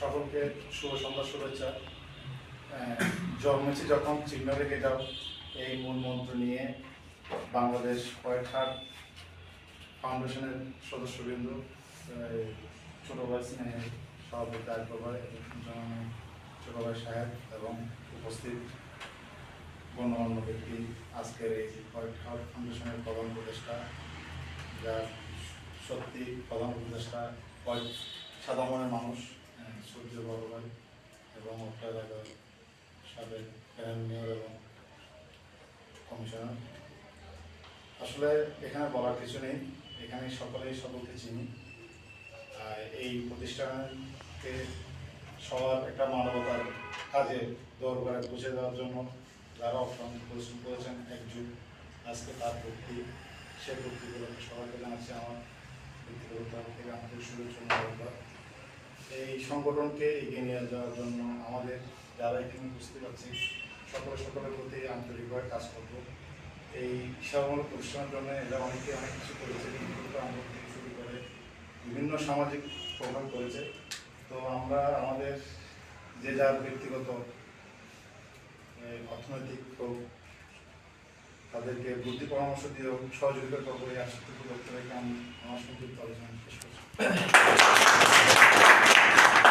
সকলকে শুভ সন্ধ্যা, শুভেচ্ছা। জন্মেছি যখন চিহ্ন রেখে যাও এই মূল মন্ত্র নিয়ে বাংলাদেশ হোয়াইট হার্ট ফাউন্ডেশনের সদস্যবৃন্দ ছোট ভাই স্নেহের সভাপতি আরিফ ভাই ছোট ভাই সাহেব এবং উপস্থিত গণ্যমান্য ব্যক্তি আজকের এই হোয়াইট হার্ট ফাউন্ডেশনের প্রধান উপদেষ্টা, যার সত্যি প্রধান উপদেষ্টা হোয়াইট সাদা মনের মানুষ সূর্য বড় এবং অত্র এলাকার সাবেক প্যানেল মেয়র এবং কমিশনার। আসলে এখানে বলার কিছু নেই, এখানে সকলেই সকলকে চিনি। এই প্রতিষ্ঠানকে সবার একটা মানবতার কাজে দরবারে পৌঁছে দেওয়ার জন্য যারা অক্লান্ত পরিশ্রম করেছেন একযুগ আজকে তার ভক্তি সে ভক্তিগুলো সবাইকে জানাচ্ছি আমার থেকে আমাদের শুভেচ্ছা মোবারকবাদ। এই সংগঠনকে এগিয়ে নিয়ে যাওয়ার জন্য আমাদের যারা এখানে উপস্থিত আছি, সকলে সকলের প্রতি আন্তরিকভাবে কাজ করব এই সেবামূলক প্রতিষ্ঠানের জন্য এরা অনেকে অনেক কিছু করেছে কিন্তু থেকে শুরু করে বিভিন্ন সামাজিক প্রোগ্রাম করেছে তো আমরা আমাদের যে যার ব্যক্তিগত তাদেরকে বুদ্ধি পরামর্শ দিয়ে সহযোগিতা করব এই আমি আমার সংক্ষিপ্ত আলোচনা শেষ করছি।